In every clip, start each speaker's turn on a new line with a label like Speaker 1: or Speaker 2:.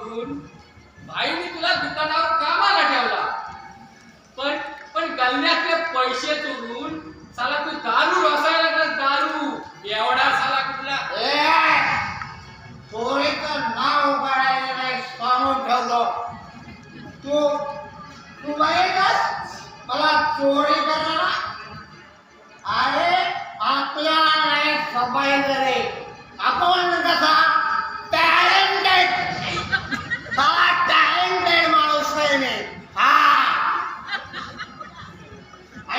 Speaker 1: करून भाईने तुला दुकानावर कामाला ठेवला. पण पण गल्ल्यातले पैसे चोरून साला तू दारू रसायला लागलास दारू. एवढा साला कुठला?
Speaker 2: चोरीचं नाव काढायचं नाही सांगून ठेवलो. तू तू बघेलच मला चोरी करायला? अरे आपल्याला नाही सफाई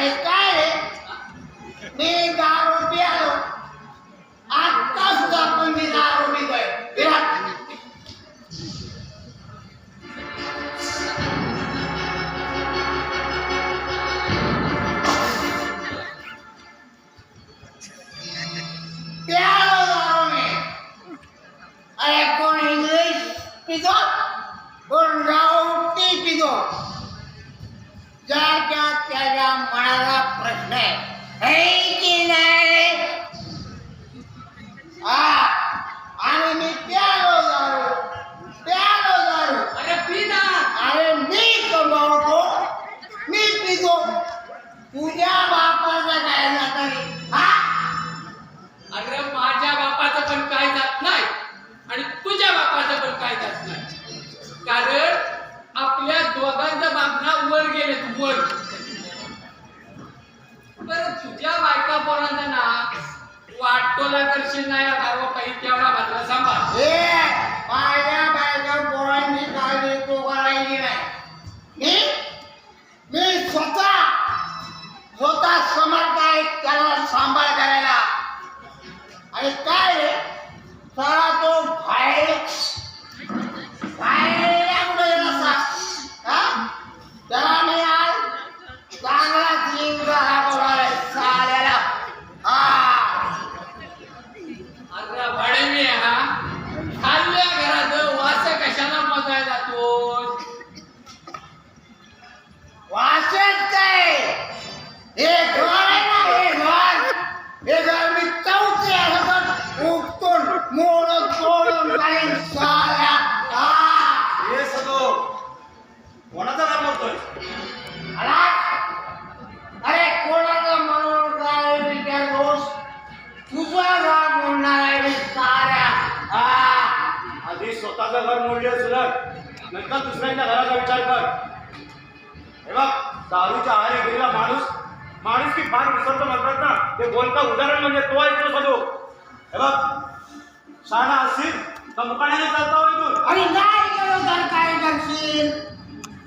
Speaker 2: आणि काय रे? मी दारू आलो. आता सुद्धा पण मी दारू पितोय विराट. प्यालो दारू मी. पितो रावटी पितो मनाला प्रश्न आहे. की नाही? आणि मी प्यालो दारू प्यालो दारू
Speaker 1: अरे पी ना
Speaker 2: अरे मी कमावतो मी पितो. तुझ्या बापाचं काय जातं? हा?
Speaker 1: अरे माझ्या बापाचं पण काय जात? वाटतोला करशील नाही दारू काही तेवढा मात्र सांभाळ.
Speaker 2: हे माझ्या बायका पोरांची काळजी तो करायची नाही. मी मी स्वतः स्वतः समर्थ आहे त्याला सांभाळ करायला. आणि काय सारा
Speaker 3: स्वतःचं घर मोडले सुलट नंतर दुसऱ्यांच्या घराचा विचार कर. हे बघ दारूच्या आहारी गेलेला माणूस माणूस की फार विसरतो म्हणतात ना. ते बोलतं उदाहरण म्हणजे तो आहे तो सजो हे बघ शहाणा असतील तर मुकाण्याने चालता होय तू
Speaker 2: आणि नाही गेलो तर काय करशील?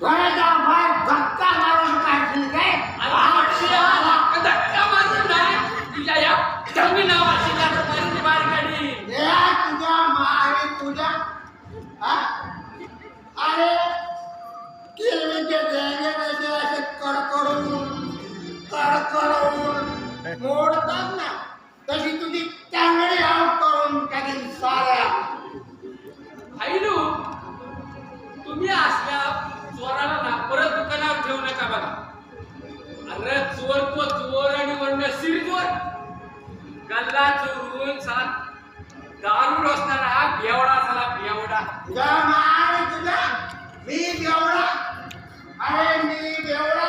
Speaker 2: घराच्या बाहेर धक्का मारून काढशील काय?
Speaker 1: अरे धक्का मारून नाही. तुझ्या या कमी नावाची मारून बाहेर काढी
Speaker 2: देवा तुझ्या मारे तुझ्या हा? अरे किरवीचे देणे म्हणजे असे कडकडून कडकडून मोडतात ना तशी तुझी चांगली आऊट करून टाकेल साऱ्या.
Speaker 1: आईलू तुम्ही असल्या चोराला ना परत दुकानावर ठेवू नका बघा. अरे चोर तो चोर आणि वर्ण सिरचोर गल्ला चोरून सात दारू रचणारा बेवडा साला बेवडा
Speaker 2: तुझ्या मारे तुझ्या मी बेवडा अरे मी बेवडा